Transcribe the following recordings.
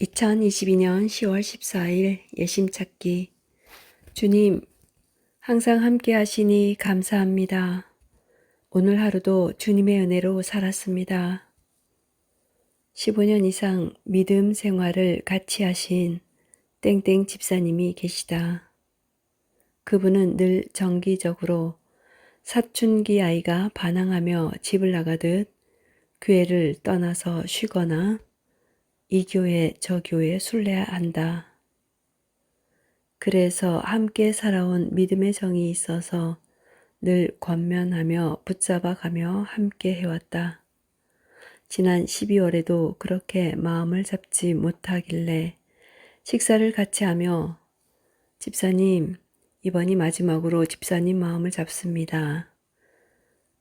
2022년 10월 14일 예심 찾기 주님 항상 함께 하시니 감사합니다. 오늘 하루도 주님의 은혜로 살았습니다. 15년 이상 믿음 생활을 같이 하신 땡땡 집사님이 계시다. 그분은 늘 정기적으로 사춘기 아이가 반항하며 집을 나가듯 교회를 떠나서 쉬거나 이 교회 저 교회 순례한다. 그래서 함께 살아온 믿음의 정이 있어서 늘 권면하며 붙잡아가며 함께 해왔다. 지난 12월에도 그렇게 마음을 잡지 못하길래 식사를 같이 하며 집사님, 이번이 마지막으로 집사님 마음을 잡습니다.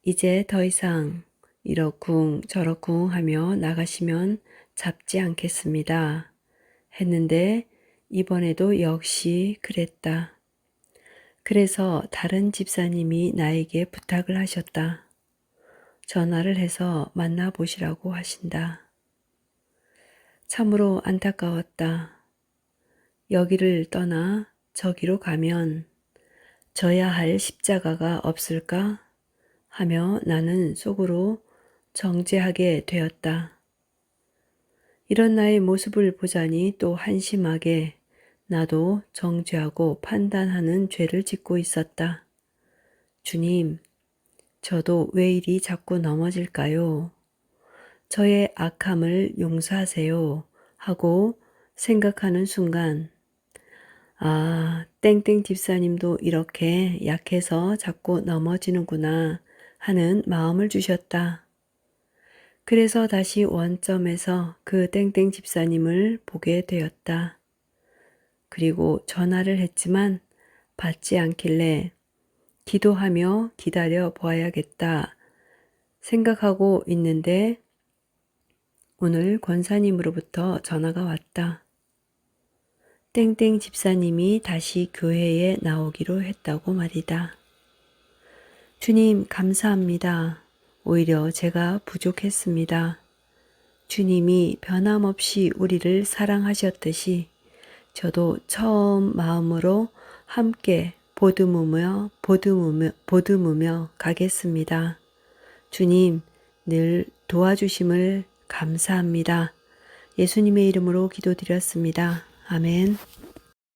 이제 더 이상 이러쿵 저러쿵 하며 나가시면 잡지 않겠습니다. 했는데 이번에도 역시 그랬다. 그래서 다른 집사님이 나에게 부탁을 하셨다. 전화를 해서 만나보시라고 하신다. 참으로 안타까웠다. 여기를 떠나 저기로 가면 져야 할 십자가가 없을까? 하며 나는 속으로 정죄하게 되었다. 이런 나의 모습을 보자니 또 한심하게 나도 정죄하고 판단하는 죄를 짓고 있었다. 주님, 저도 왜 이리 자꾸 넘어질까요? 저의 악함을 용서하세요. 하고 생각하는 순간, 아, 땡땡 집사님도 이렇게 약해서 자꾸 넘어지는구나 하는 마음을 주셨다. 그래서 다시 원점에서 그 땡땡 집사님을 보게 되었다. 그리고 전화를 했지만 받지 않길래 기도하며 기다려 보아야겠다 생각하고 있는데 오늘 권사님으로부터 전화가 왔다. 땡땡 집사님이 다시 교회에 나오기로 했다고 말이다. 주님, 감사합니다. 오히려 제가 부족했습니다. 주님이 변함없이 우리를 사랑하셨듯이 저도 처음 마음으로 함께 보듬으며 보듬으며 보듬으며 가겠습니다. 주님 늘 도와주심을 감사합니다. 예수님의 이름으로 기도드렸습니다. 아멘.